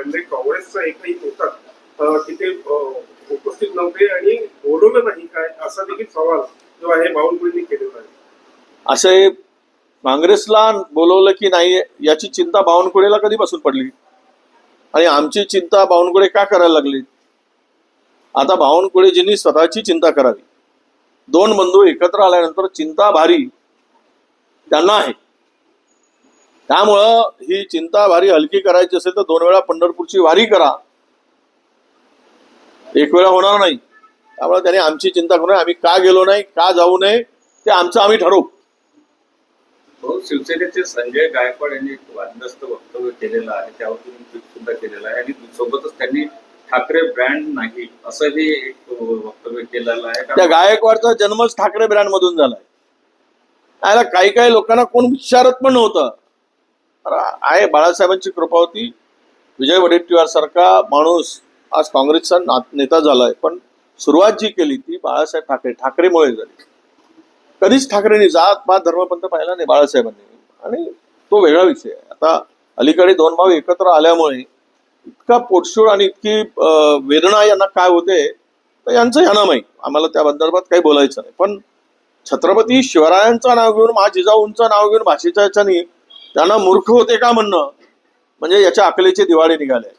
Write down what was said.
म्हणजे त्यामुळे काँग्रेसचा एकही नेता तिथे उपस्थित नव्हते आणि बोलवलं नाही काय असा देखील सवाल जो आहे बावनकुळेंनी केलेला आहे. असे काँग्रेसला बोलवलं की नाही याची चिंता बावनकुळेला कधीपासून पडली? आणि आमची चिंता बावनकुळे का करायला लागली? आता बावनकुळेजींनी स्वतःची चिंता करावी. दोन बंधू एकत्र आल्यानंतर चिंता भारी त्यांना आहे. त्यामुळं ही चिंता भारी हलकी करायची असेल तर दोन वेळा पंढरपूरची वारी करा. एक वेळा होणार नाही. त्यामुळे त्याने आमची चिंता करू नये. आम्ही का गेलो नाही का जाऊ नये ते आमचं आम्ही ठरवू. हो शिवसेनेचे संजय गायकवाड यांनी एक वादग्रस्त वक्तव्य केलेलं आहे. त्यावर सुद्धा केलेलं आहे. आणि सोबतच त्यांनी ठाकरे ब्रँड नाही असंही एक वक्तव्य केलेलं आहे. त्या गायकवाडचा जन्मच ठाकरे ब्रँड मधून झालाय. याला काही काही लोकांना कोण विचारत पण नव्हतं. आहे बाळासाहेबांची कृपा होती. विजय वडेट्टीवार सारखा माणूस आज काँग्रेसचा नेता झालाय पण सुरुवात जी केली ती बाळासाहेब ठाकरे ठाकरेमुळे झाली. कधीच ठाकरेंनी जात पात धर्मपंथ पाहिला नाही बाळासाहेबांनी. आणि तो वेगळा विषय आहे. आता अलीकडे दोन भाऊ एकत्र आल्यामुळे इतका पोटशूळ आणि इतकी वेदना यांना काय होते तर यांचं यांना माहीत. आम्हाला त्या संदर्भात काही बोलायचं नाही. पण छत्रपती शिवरायांचं नाव घेऊन महाजिजाऊंचं नाव घेऊन भाषेच्या ह्याच्यानी त्यांना मूर्ख होते का म्हणणं? म्हणजे याच्या अकलेचे दिवाळे निघाले.